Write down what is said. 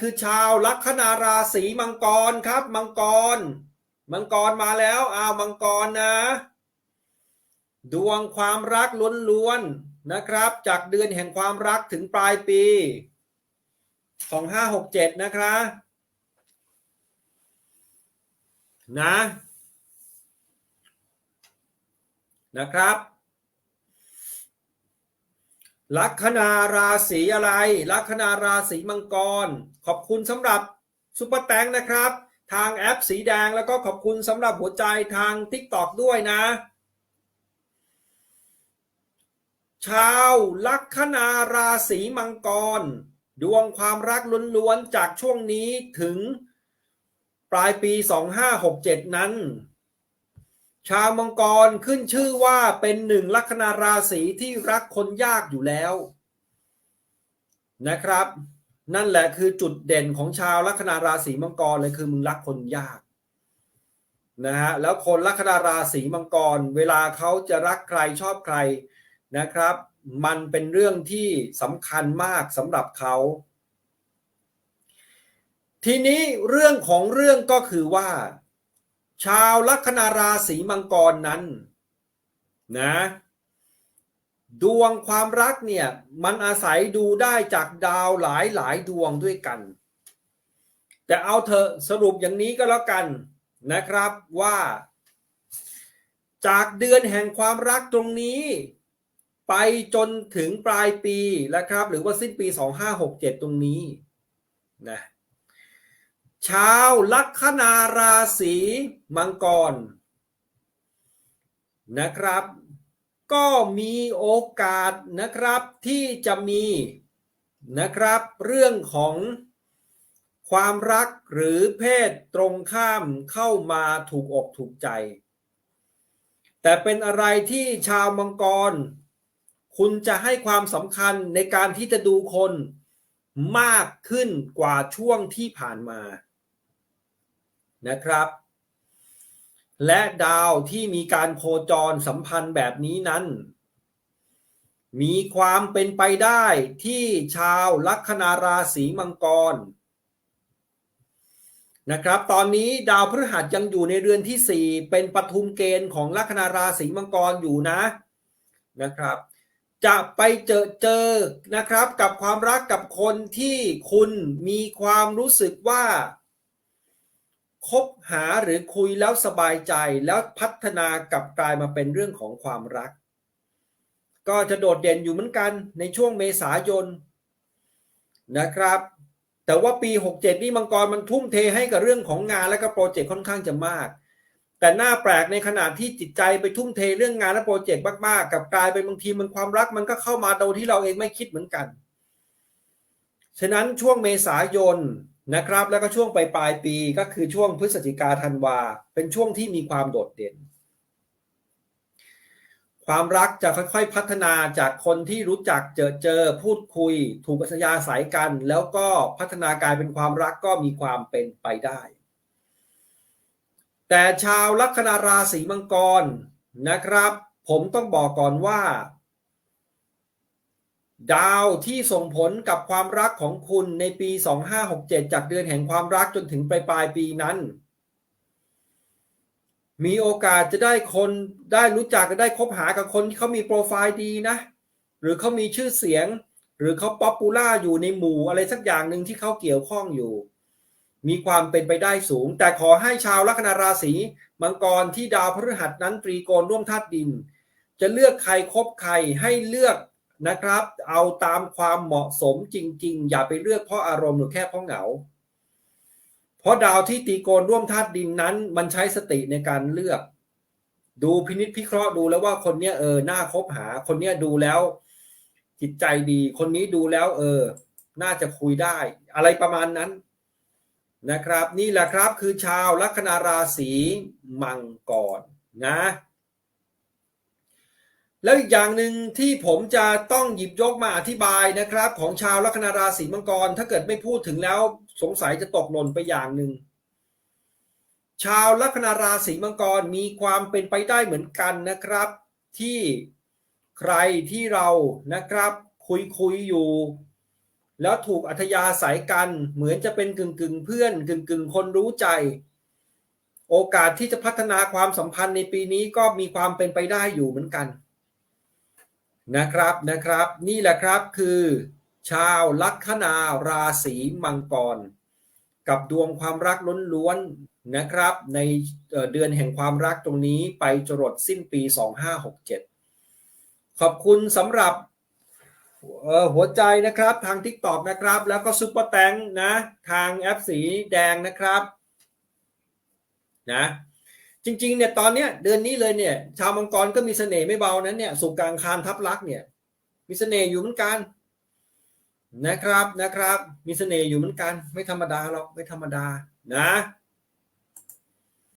คือชาวลัคนาราศีมังกรครับ มังกร มังกรมาแล้วอ้าวมังกรนะ ดวงความรักล้วนๆนะครับ จากเดือนแห่งความรักถึงปลายปี2567นะครับนะนะครับ ลัคนาราศีอะไร ลัคนาราศีมังกร ขอบคุณสำหรับซุปเปอร์แตงนะครับ ทางแอปสีแดงแล้วก็ขอบคุณสำหรับหัวใจทาง t ิ k t o k ด้วยนะ ชาวลัคนาราศีมังกร ดวงความรักล้วนๆจากช่วงนี้ถึงปลายปี 2567 นั้น ชาวมังกรขึ้นชื่อว่าเป็นหนึ่งลัคนาราศีที่รักคนยากอยู่แล้ว นะครับ นั่นแหละคือจุดเด่นของชาวลัคนาราศีมังกรเลยคือมึงรักคนยากนะฮะแล้วคนลัคนาราศีมังกร เวลาเขาจะรักใครชอบใครนะครับ มันเป็นเรื่องที่สำคัญมากสำหรับเขา ทีนี้เรื่องของเรื่องก็คือว่า ชาวลัคนาราศีมังกรนั้นนะดวงความรักเนี่ยมันอาศัยดูได้จากดาวหลายหลายดวงด้วยกัน แต่เอาเถอะสรุปอย่างนี้ก็แล้วกันนะครับว่า จากเดือนแห่งความรักตรงนี้ ไปจนถึงปลายปีแล้วครับ หรือว่าสิ้นปี 2567 ตรงนี้นะ ชาวลัคนาราศีมังกร นะครับ ก็มีโอกาสนะครับที่จะมีนะครับ เรื่องของความรักหรือเพศตรงข้ามเข้ามาถูกอกถูกใจ แต่เป็นอะไรที่ชาวมังกร คุณจะให้ความสำคัญในการที่จะดูคนมากขึ้นกว่าช่วงที่ผ่านมา นะครับ และดาวที่มีการโคจรสัมพันธ์แบบนี้นั้น มีความเป็นไปได้ที่ชาวลัคนาราศีมังกรนะครับตอนนี้ดาวพฤหัสยังอยู่ในเรือนที่ 4 เป็นปทุมเกณฑ์ของลัคนาราศีมังกรอยู่นะนะครับ จะไปเจอเจอนะครับกับความรักกับคนที่คุณมีความรู้สึกว่า คบหาหรือคุยแล้วสบายใจแล้วพัฒนากลับกลายมาเป็นเรื่องของความรัก ก็จะโดดเด่นอยู่เหมือนกันในช่วงเมษายนนะครับ แต่ว่าปี 67 นี่มังกรมันทุ่มเทให้กับเรื่องของงานและก็โปรเจกต์ค่อนข้างจะมาก แต่หน้าแปลกในขณะที่จิตใจไปทุ่มเทเรื่องงานและโปรเจกต์มากๆกับกลายเป็นบางทีมันความรักมันก็เข้ามาโดยที่เราเองไม่คิดเหมือนกัน ฉะนั้นช่วงเมษายน นะครับ แล้วก็ช่วงปลายปลายปีก็คือช่วงพฤศจิกาธันวา เป็นช่วงที่มีความโดดเด่น ความรักจะค่อยๆพัฒนาจากคนที่รู้จักเจอเจอ พูดคุย ถูกปัญญาสายกัน แล้วก็พัฒนากลายเป็นความรักก็มีความเป็นไปได้ แต่ชาวลัคนาราศีมังกรนะครับ ผมต้องบอกก่อนว่า ดาวที่ส่งผลกับความรักของคุณในปี 2567 จากเดือนแห่งความรักจนถึงปลายปลายปีนั้น มีโอกาสจะได้คนได้รู้จักได้คบหากับคนที่เขามีโปรไฟล์ดีนะ หรือเขามีชื่อเสียง หรือเขาป๊อปปูล่าอยู่ในหมู่อะไรสักอย่างหนึ่งที่เขาเกี่ยวข้องอยู่ มีความเป็นไปได้สูง แต่ขอให้ชาวลัคนาราศีมังกรที่ดาวพฤหัสนั้นตรีโกณร่วมธาตุดิน จะเลือกใครคบใครให้เลือก นะครับ เอาตามความเหมาะสมจริง ๆ อย่าไปเลือกเพราะอารมณ์หรือแค่เพราะเหงา เพราะดาวที่ตีโกนร่วมธาตุดินนั้น มันใช้สติในการเลือก ดูพินิจพิเคราะห์ดูแล้วว่าคนเนี้ยเออน่าคบหา คนเนี้ยดูแล้ว จิตใจดี คนนี้ดูแล้ว เออ น่าจะคุยได้ อะไรประมาณนั้นนะครับ นี่แหละครับคือชาวลัคนาราศีมังกรนะ แล้วอีกอย่างหนึ่งที่ผมจะต้องหยิบยกมาอธิบายนะครับ ของชาวลัคนาราศีมังกร ถ้าเกิดไม่พูดถึงแล้วสงสัยจะตกหล่นไปอย่างหนึ่งชาวลัคนาราศีมังกรมีความเป็นไปได้เหมือนกันนะครับ ที่ใครที่เรานะครับ คุยคุยอยู่ แล้วถูกอัธยาศัยกันเหมือนจะเป็นกึ่งกึ่งเพื่อนกึ่งกึ่งคนรู้ใจ โอกาสที่จะพัฒนาความสัมพันธ์ในปีนี้ก็มีความเป็นไปได้อยู่เหมือนกัน นะครับนะครับ นี่แหละครับคือ ชาวลัคนาราศีมังกร กับดวงความรักล้วนๆนะครับ ในเดือนแห่งความรักตรงนี้ไปจรดสิ้นปี 2567 ขอบคุณสำหรับหัวใจนะครับทาง TikTok นะครับ แล้วก็ซุปเปอร์แตงนะ ทางแอปสีแดงนะครับนะ จริงๆเนี่ยตอนเนี้ยเดือนนี้เลยเนี่ย ชาวมังกรก็มีเสน่ห์ไม่เบานั้นเนี่ยสุกกลางคานทับลักษ์เนี่ย มีเสน่ห์อยู่เหมือนกันนะครับนะครับ มีเสน่ห์อยู่เหมือนกัน ไม่ธรรมดาหรอกไม่ธรรมดานะ